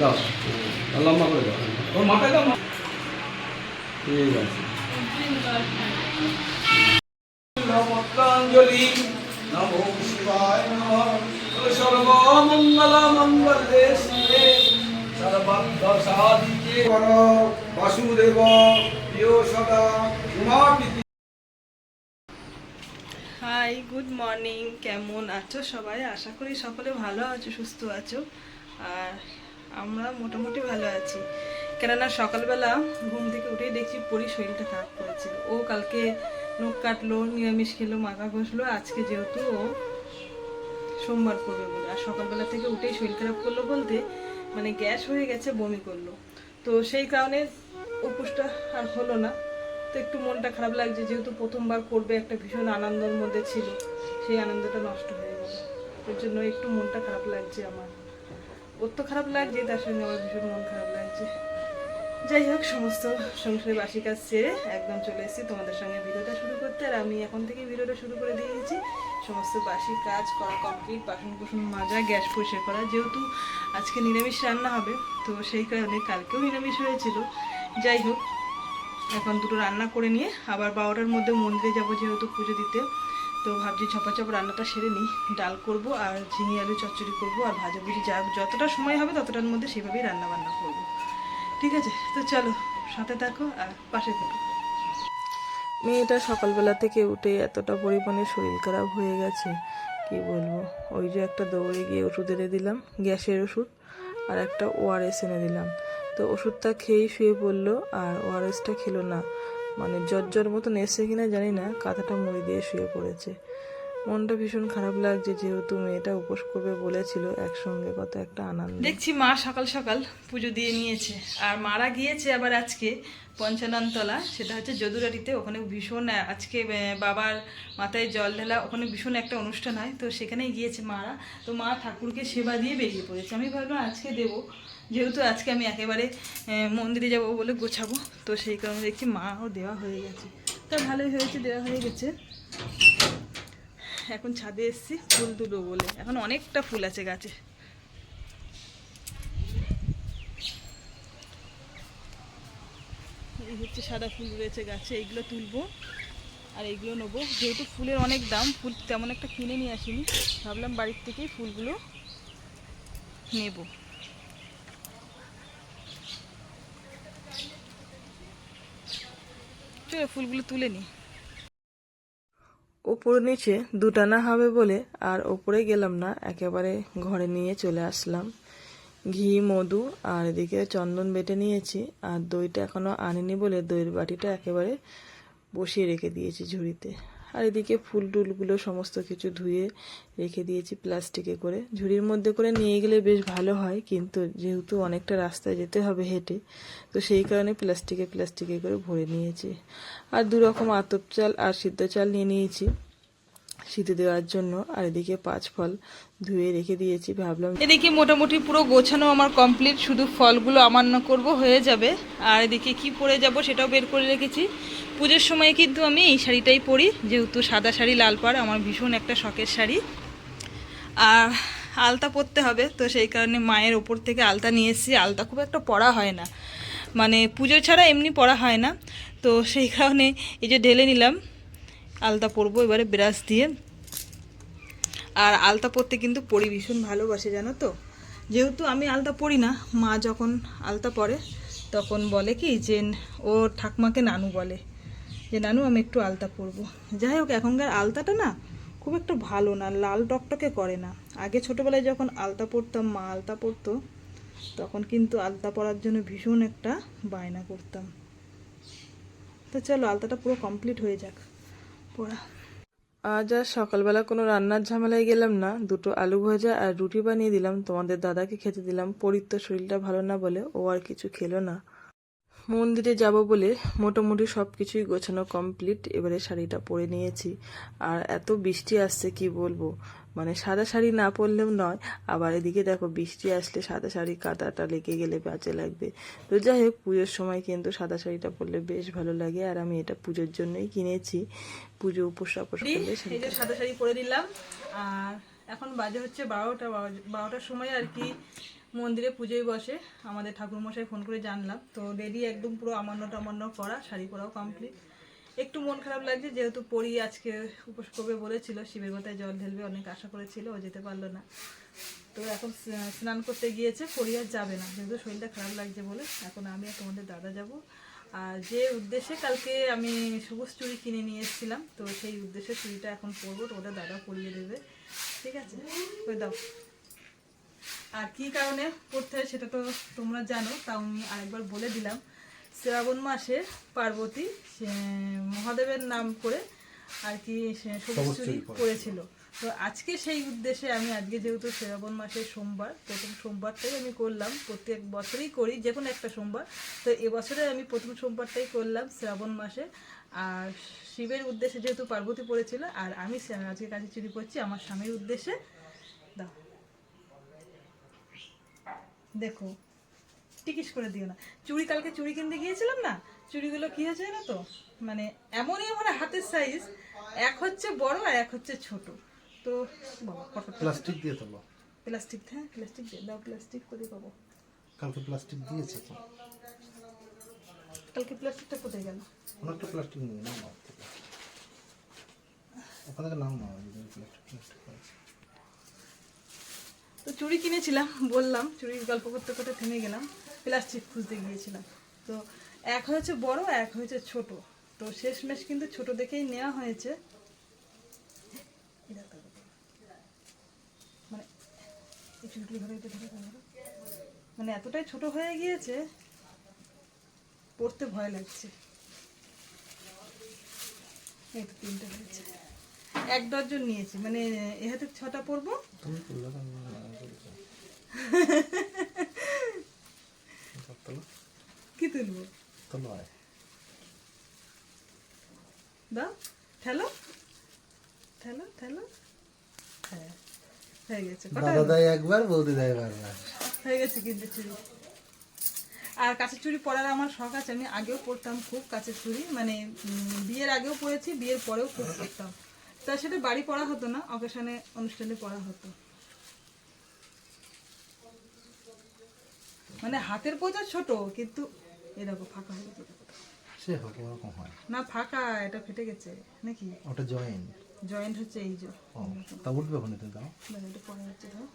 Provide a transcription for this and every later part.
দাও। লম্বা করে দাও। ওর মাথায় দাও ঠিক আছে। নমস্কাঞ্জলি নমো শিবায় নমঃ। সর্বমঙ্গল মঙ্গলে শিবে সর্বার্থ সাধিকে বর বাসুদেব প্রিয় সদা উমাপিতি। হাই গুড মর্নিং কেমন আছো সবাই? আশা করি সকলে ভালো আছো সুস্থ আছো। আর আমরা মোটামুটি ভালো আছি। কেননা সকালবেলা ঘুম থেকে উঠেই দেখছি পরি শরীরটা খারাপ করেছিল ও কালকে নখ কাটলো, নিরামিষ খেলো মাথা ঘষলো, আজকে যেহেতু ও সোমবার করবে বলে। আর সকালবেলা থেকে উঠেই শরীর খারাপ করল বলতে মানে গ্যাস হয়ে গেছে, বমি করল। তো সেই কারণে উপোসটা আর হলো না। তো একটু মনটা খারাপ লাগছে, যেহেতু প্রথমবার করবে, একটা ভীষণ আনন্দের মধ্যে ছিল। সেই আনন্দটা নষ্ট হয়ে গেল। ওর জন্য একটু মনটা খারাপ লাগছে আমার। ওর তো খারাপ লাগছে, তার সঙ্গে আমার ভীষণ মন খারাপ লাগছে। যাই হোক, সমস্ত সংসারে বাসি কাজ সেরে একদম চলে এসেছি তোমাদের সঙ্গে ভিডিওটা শুরু করতে। আর আমি এখন থেকে ভিডিওটা শুরু করে দিয়েছি। সমস্ত বাসি কাজ করা কমপ্লিট বাসন কুসন মাজা, গ্যাস পরিষ্কার করা। যেহেতু আজকে নিরামিষ রান্না হবে, তো সেই কারণে কালকেও নিরামিষ হয়েছিল। যাই হোক, এখন দুটো রান্না করে নিয়ে আবার বারোটার মধ্যে মন্দিরে যাব যেহেতু পুজো দিতে। তো ভাবছি ছপাচপ রান্নাটা সেরে নিই। ডাল করব আর ঝিঙে আলু চচ্চড়ি করব আর ভাজাভুজি যা যতটা সময় হবে ততটার মধ্যে সেভাবেই রান্না বান্না করব। ঠিক আছে? তো চলো, সাথে থাকো আর পাশে থাকো। মেয়েটা সকালবেলা থেকে উঠে এতটা পরিমাণে শরীর খারাপ হয়ে গেছে, কি বলব? ওই যে একটা দৌড়ে গিয়ে ওষুধ এনে দিলাম, গ্যাসের ওষুধ, আর একটা ওআরএস এনে দিলাম। তো ওষুধটা খেয়েই শুয়ে পড়ল আর ওআরএসটা খেলো না। মানে জর্জর মতন এসে কিনা জানি না কাঁথাটা মুড়ি দিয়ে শুয়ে পড়েছে। মনটা ভীষণ খারাপ লাগছে যেহেতু মেয়েটা উপোস করবে বলেছিল একসঙ্গে কত একটা আনন্দ। দেখছি মা সকাল সকাল পুজো দিয়ে নিয়েছে। আর মারা গিয়েছে আবার আজকে পঞ্চাননতলা, সেটা হচ্ছে যদুরাটিতে। ওখানে ভীষণ, আজকে বাবার মাথায় জল ঢালা, ওখানে ভীষণ একটা অনুষ্ঠান হয়। তো সেখানেই গিয়েছে মারা। তো মা ঠাকুরকে সেবা দিয়ে বেরিয়ে পড়েছে। আমি ভাবলাম আজকে দেবো। যেহেতু আজকে আমি একেবারে মন্দিরে যাব বলে গোছাবো। তো সেই কারণে দেখছি মাও দেওয়া হয়ে গেছে। তা ভালোই হয়েছে, দেওয়া হয়ে গেছে। এখন ছাদে এসেছি, ফুল তুলবো বলে। এখন অনেকটা ফুল আছে গাছে। এই হচ্ছে সাদা ফুল রয়েছে গাছে, এইগুলো তুলবো আর এইগুলো নেব। যেহেতু ফুলের অনেক দাম, ফুল তেমন একটা কিনে নিয়ে আসিনি। ভাবলাম বাড়ির থেকেই ফুলগুলো নেব। চলো ফুলগুলো তুলে নিই ওপর নিচে দুটানা হবে বলে আর ওপরে গেলাম না, একেবারে ঘরে নিয়ে চলে আসলাম। ঘি, মধু আর এদিকে চন্দন বেটে নিয়েছি আর দইটা এখনও আনিনি বলে দইয়ের বাটিটা একেবারে বসিয়ে রেখে দিয়েছি ঝুড়িতে। আর এদিকে ফুল টুলগুলো সমস্ত কিছু ধুয়ে রেখে দিয়েছি প্লাস্টিকে করে। ঝুড়ির মধ্যে করে নিয়ে গেলে বেশ ভালো হয়, কিন্তু যেহেতু অনেকটা রাস্তায় যেতে হবে হেঁটে, তো সেই কারণে প্লাস্টিকে প্লাস্টিকে করে ভরে নিয়েছি। আর দুরকম আতপ চাল আর সিদ্ধ চাল নিয়ে নিয়েছি। সিদ্ধ দেওয়ার জন্য আর এদিকে পাঁচ ফল ধুয়ে রেখে দিয়েছি, ভাবলাম এদিকে মোটামুটি পুরো গোছানো আমার কমপ্লিট শুধু ফলগুলো আমান্য করব, হয়ে যাবে। আর এদিকে কি পরে যাব সেটাও বের করে রেখেছি। পুজোর সময় কিন্তু আমি এই শাড়িটাই পরি, যেহেতু সাদা শাড়ি, লাল পাড়, আমার ভীষণ একটা শখের শাড়ি। আর আলতা পরতে হবে, তো সেই কারণে মায়ের ওপর থেকে আলতা নিয়ে এসেছি। আলতা খুব একটা পরা হয় না। মানে পুজো ছাড়া এমনি পরা হয় না। তো সেই কারণে এই যে ঢেলে নিলাম। আলতা পরবো, এবারে ব্রাশ দিয়ে। আর আলতা পরতে কিন্তু পরি ভীষণ ভালোবাসে, জানো তো? যেহেতু আমি আলতা পরি না, মা যখন আলতা পরে, তখন বলে কি যে, ও ঠাকমাকে নানু বলে যে, নানু, আমি একটু আলতা পরবো। যাই হোক, এখনকার আলতাটা না খুব একটা ভালো না, লাল টকটকে করে না। আগে ছোটোবেলায় যখন আলতা পরতাম, মা আলতা পরতো, তখন কিন্তু আলতা পরার জন্য ভীষণ একটা বায়না করতাম। তো চলো, আলতাটা পুরো কমপ্লিট হয়ে যাক। পড়া আজ আর সকালবেলা কোনো রান্নার ঝামেলায় গেলাম না। দুটো আলু ভাজা আর রুটি বানিয়ে দিলাম। তোমাদের দাদাকে খেতে দিলাম। পরির শরীরটা ভালো না বলে ও আর কিছু খেলো না। মন্দিরে যাব বলে মোটামুটি সব কিছুই গোছানো কমপ্লিট এবারে শাড়িটা পরে নিয়েছি। আর এত বৃষ্টি আসছে, কি বলব? মানে সাদা শাড়ি না পরলেও নয়, আবার এদিকে দেখো বৃষ্টি আসলে সাদা শাড়ি কাদাটা লেগে গেলে বাজে লাগবে। তো যাই হোক, পুজোর সময় কিন্তু সাদা শাড়িটা পরলে বেশ ভালো লাগে, আর আমি এটা পুজোর জন্যই কিনেছি। পুজো উপোস সাদা শাড়ি পরে দিলাম আর এখন বাজে হচ্ছে বারোটা বারোটার সময় আর কি মন্দিরে পুজোয় বসে। আমাদের ঠাকুরমশাই ফোন করে জানলাম। তো রেডি একদম পুরো আমান্য টামান্য করা, শাড়ি পরাও কমপ্লিট একটু মন খারাপ লাগছে, যেহেতু পরি আজকে উপোস করবে বলেছিল, শিবের মাথায় জল ঢেলবে, অনেক আশা করেছিল, ও যেতে পারল না। তো এখন স্নান করতে গিয়েছে, পরি আর যাবে না, যেহেতু শরীরটা খারাপ লাগছে বলে। এখন আমি আর তোমাদের দাদা যাব। আর যে উদ্দেশ্যে কালকে আমি সবুজ চুড়ি কিনে নিয়ে এসেছিলাম, তো সেই উদ্দেশ্যে চুড়িটা এখন পরবো, তো ওটা দাদা পরিয়ে দেবে। ঠিক আছে? ওই দাও। আর কি কারণে পড়তে হয় সেটা তো তোমরা জানো তাও আমি আরেকবার বলে দিলাম। শ্রাবণ মাসে পার্বতী মহাদেবের নাম করে আর কি সবুজ চুরি পড়েছিল তো আজকে সেই উদ্দেশ্যে আমি আজকে যেহেতু শ্রাবণ মাসের সোমবার প্রথম সোমবারটাই আমি করলাম প্রত্যেক বছরই করি যে কোনো একটা সোমবার। তো এবছরে আমি প্রথম সোমবারটাই করলাম শ্রাবণ মাসে। আর শিবের উদ্দেশ্যে যেহেতু পার্বতী পড়েছিল আর আমি আজকে কাছে চুরি করছি আমার স্বামীর উদ্দেশ্যে। দাও। দেখো টিকিস করে দিও না। চুড়ি কালকে চুড়ি কিনতে গিয়েছিলাম না? চুড়িগুলো কি হয়েছে না তো? মানে এমনই আমার হাতের সাইজ এক হচ্ছে বড় আর এক হচ্ছে ছোট। তো বাবা প্লাস্টিক দিয়ে তোলো প্লাস্টিক হ্যাঁ প্লাস্টিক দিয়ে দাও প্লাস্টিক করে পাবো কালকে প্লাস্টিক দিয়েছে তো। কালকে প্লাস্টিকটা কোথায় গেল? অনেকটা প্লাস্টিক নিয়ে নাও না থেকে ওখান থেকে নাও না প্লাস্টিক প্লাস্টিক তো চুড়ি কিনেছিলাম, বললাম, চুড়ির গল্প করতে করতে থেমে গেলাম প্লাস্টিক খুঁজতে গিয়েছিলাম। তো এক হয়েছে বড়, এক হয়েছে ছোট। তো শেষমেশ কিন্তু ছোট দেখেই নেওয়া হয়েছে। মানে। মানে এতটাই ছোট হয়ে গিয়েছে, পড়তে ভয় লাগছে। এই তো তিনটে হয়েছে। এক ডজন নিয়েছি মানে এ হাতে ছটা পরবো। কি তুলবো? দাও ঠেলো। ঠেলো ঠেলো। হ্যাঁ হয়ে গেছে। দাদা একবার বৌদি দেয় বারবার হয়ে গেছে কিন্তু আর কাঁচের চুড়ি পরার আমার শখ আছে। আমি আগেও পরতাম খুব কাঁচের চুড়ি মানে বিয়ের আগেও পরেছি বিয়ের পরেও খুব পরতাম তা সেটা বাড়ি পড়া হতো না অকেশনে অনুষ্ঠানে পড়া হতো। মানে হাতের পোজা ছোট কিন্তু এরকম ফাঁকা হয়ে গেছে। দেখো তো। সে হোক ওরকম হয়। না ফাঁকা এটা ফেটে গেছে নাকি? ওটা জয়েন জয়েন্ট হচ্ছে এই যে। তা উঠবে ওখানে তো দাও। মানে এটা পরে হচ্ছে ধরো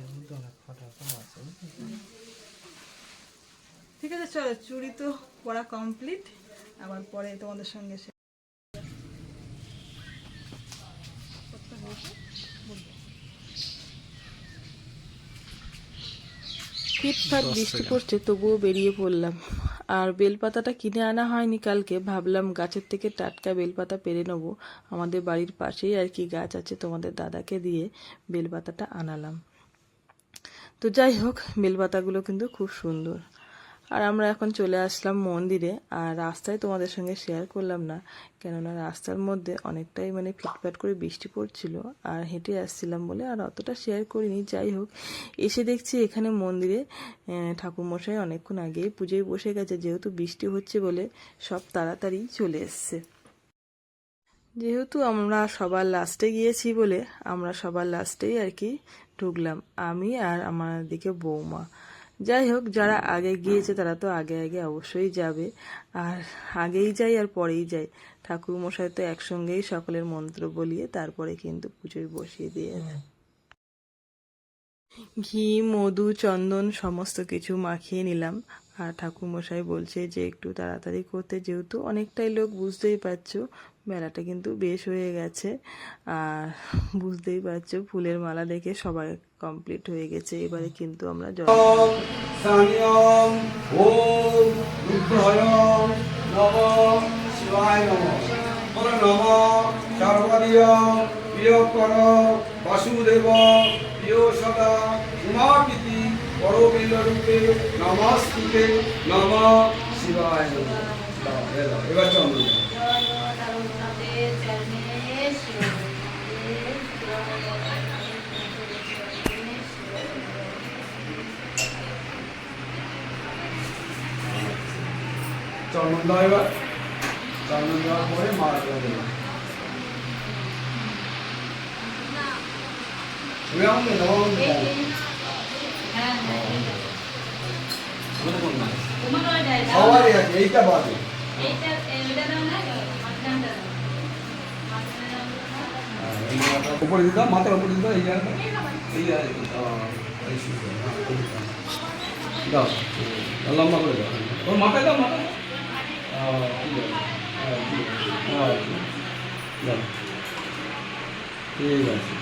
এর মধ্যে অনেক ফাটা কম আছে ঠিক আছে চলো চুড়ি তো পড়া কমপ্লিট আবার পরে তোমাদের সঙ্গে সে- ফিটফাট বৃষ্টি পড়ছে তবুও বেরিয়ে পড়লাম। আর বেলপাতাটা কিনে আনা হয়নি কালকে ভাবলাম গাছের থেকে টাটকা বেলপাতা পেরে নেব। আমাদের বাড়ির পাশেই আর কি গাছ আছে তোমাদের দাদাকে দিয়ে বেলপাতাটা আনালাম। তো যাই হোক, বেলপাতাগুলো কিন্তু খুব সুন্দর। আর আমরা এখন চলে আসলাম মন্দিরে, আর রাস্তায় তোমাদের সঙ্গে শেয়ার করলাম না, কেননা রাস্তার মধ্যে অনেকটাই মানে ফিটফাট করে বৃষ্টি পড়ছিল, আর হেঁটে আসছিলাম বলে আর অতটা শেয়ার করিনি। যাই হোক, এসে দেখছি এখানে মন্দিরে ঠাকুরমশাই অনেকক্ষণ আগেই পুজোয় বসে গেছে, যেহেতু বৃষ্টি হচ্ছে বলে সব তাড়াতাড়ি চলে এসছে। যেহেতু আমরা সবার লাস্টে গিয়েছি বলে আমরা সবার লাস্টেই আর কি ঢুকলাম, আমি আর আমার দিকে বৌমা। যাই হোক, যারা আগে গিয়েছে তারা তো আগে আগে অবশ্যই যাবে। আর আগেই যাই আর পরেই যাই ঠাকুর মশাই তো একসঙ্গেই সকলের মন্ত্র বলিয়ে তারপরে কিন্তু পুজোয় বসিয়ে দিয়ে ঘি, মধু, চন্দন, সমস্ত কিছু মাখিয়ে নিলাম। আর ঠাকুরমশাই বলছে যে, একটু তাড়াতাড়ি করতে যেহেতু অনেকটাই লোক, বুঝতেই পারছ, মেলাটা কিন্তু বেশ হয়ে গেছে। আর বুঝতেই পারছ, ফুলের মালা দেখে সবাই কমপ্লিট হয়ে গেছে। এবারে কিন্তু আমরা নম সর্বদিয় প্রিয়কর বাসুদেব চন্দন দাও এবার। চন্দন দেওয়ার পরে মালা করে দেবে ওই আমাকে দাও আমাকে দাও। ওটা কোন মাছ? সবারই আছে এইটা বাদে উপরে দিতাম মাথার উপরে দিতাম এই জায়গাটা এই। দাও লম্বা করে দাও ওর মাথায় দাও মাথায় ঠিক আছে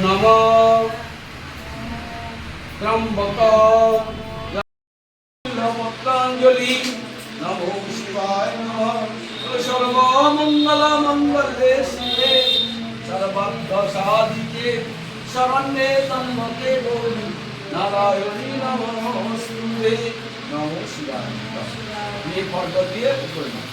নাম ত্রম্বক নমস্কাঞ্জলি নমো শিবায় নমঃ। সর্বমঙ্গল মঙ্গলে ত্রম্বকে গৌরী নারায়ণী নমস্তুতে নমো শিবায় এই ফর্দ দিয়ে করে নাও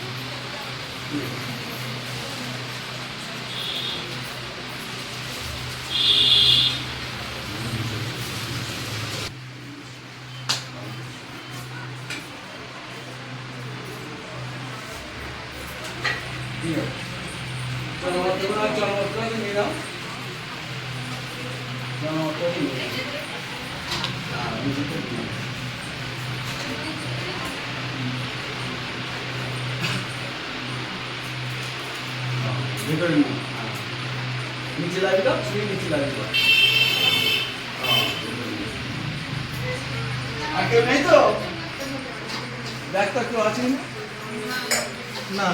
Dio. Sono tornato a mostrare mi ভিতরে নিচে লাগবে তো শুয়ে নিচে লাগবে আর কেউ নেই তো ব্যাগটা কেউ আছে না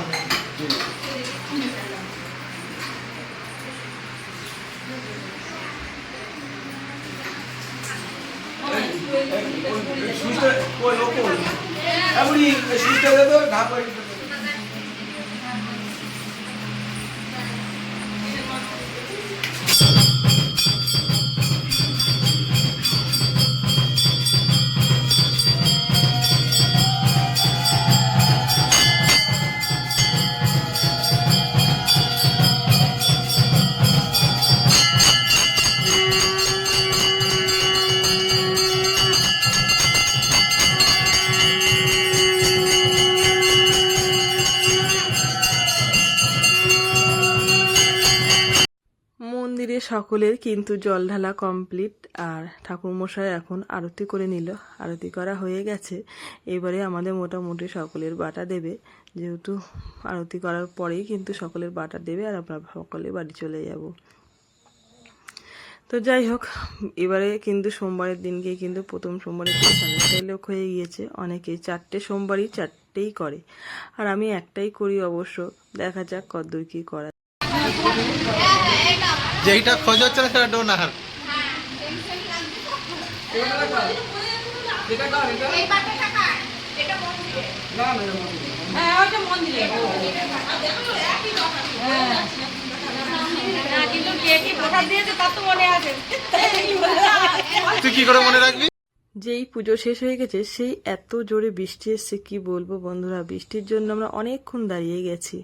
সুইচটা কই ও এমনি ঢাক সকলের কিন্তু জল ঢালা কমপ্লিট আর ঠাকুরমশাই এখন আরতি করে নিল। আরতি করা হয়ে গেছে। এবারে আমাদের মোটামুটি সকলের বাটা দেবে। যেহেতু আরতি করার পরেই কিন্তু সকলের বাটা দেবে, আর আমরা সকলে বাড়ি চলে যাব। তো যাই হোক, এবারে কিন্তু সোমবারের দিনকে কিন্তু প্রথম সোমবারে লোক হয়ে গিয়েছে। অনেকেই চারটে সোমবারই চারটেই করে। আর আমি একটাই করি অবশ্য। দেখা যাক কদ্দূর কী করা যেইটা খোঁজ হচ্ছে না, সেটা ডোনার তুই কি করে মনে রাখবি? যেই পুজো শেষ হয়ে গেছে, সেই এত জোরে বৃষ্টি এসছে, কি বলব বন্ধুরা? বৃষ্টির জন্য আমরা অনেকক্ষণ দাঁড়িয়ে গেছি।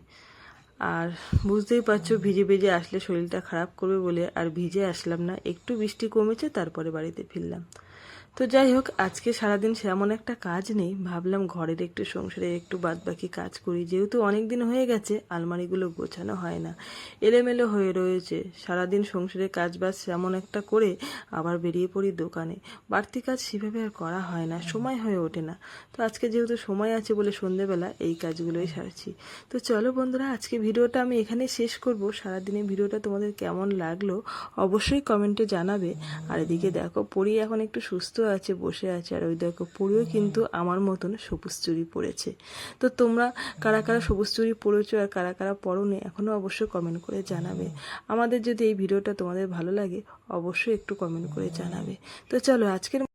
আর বুঝতেই পারছ, ভিজে ভিজে আসলে শরীরটা খারাপ করবে বলে আর ভিজে আসলাম না। একটু বৃষ্টি কমেছে, তারপরে বাড়িতে ফিরলাম। তো যাই হোক আজকে সারাদিন সেমন একটা কাজ নেই। ভাবলাম ঘরের একটু সংসারের একটু বাদবাকি কাজ করি। যেহেতু অনেক দিন হয়ে গেছে, আলমারিগুলো গোছানো হয় না। এলোমেলো হয়ে রয়েছে। সারাদিন সংসারের কাজ বাজ সেমন একটা করে আবার বেরিয়ে পড়ি দোকানে। বাড়তি কাজ সেভাবে আর করা হয় না, সময় হয়ে ওঠে না। তো আজকে যেহেতু সময় আছে বলে সন্ধেবেলা এই কাজগুলোই সারছি। তো চলো বন্ধুরা, আজকে ভিডিওটা আমি এখানে শেষ করব। সারাদিনের ভিডিওটা তোমাদের কেমন লাগল অবশ্যই কমেন্টে জানাবে। আর এদিকে দেখো, পড়ি এখন একটু সুস্থ আছে, বসে আছে, আর ওই দেখো পড়েও কিন্তু আমার মতন সবুজ চুরি পড়েছে তো তোমরা কারা কারা সবুজ চুরি পড়েছো আর কারা কারা পরনে এখনও অবশ্যই কমেন্ট করে জানাবে। আমাদের যদি এই ভিডিওটা তোমাদের ভালো লাগে, অবশ্যই একটু কমেন্ট করে জানাবে। তো চলো, আজকের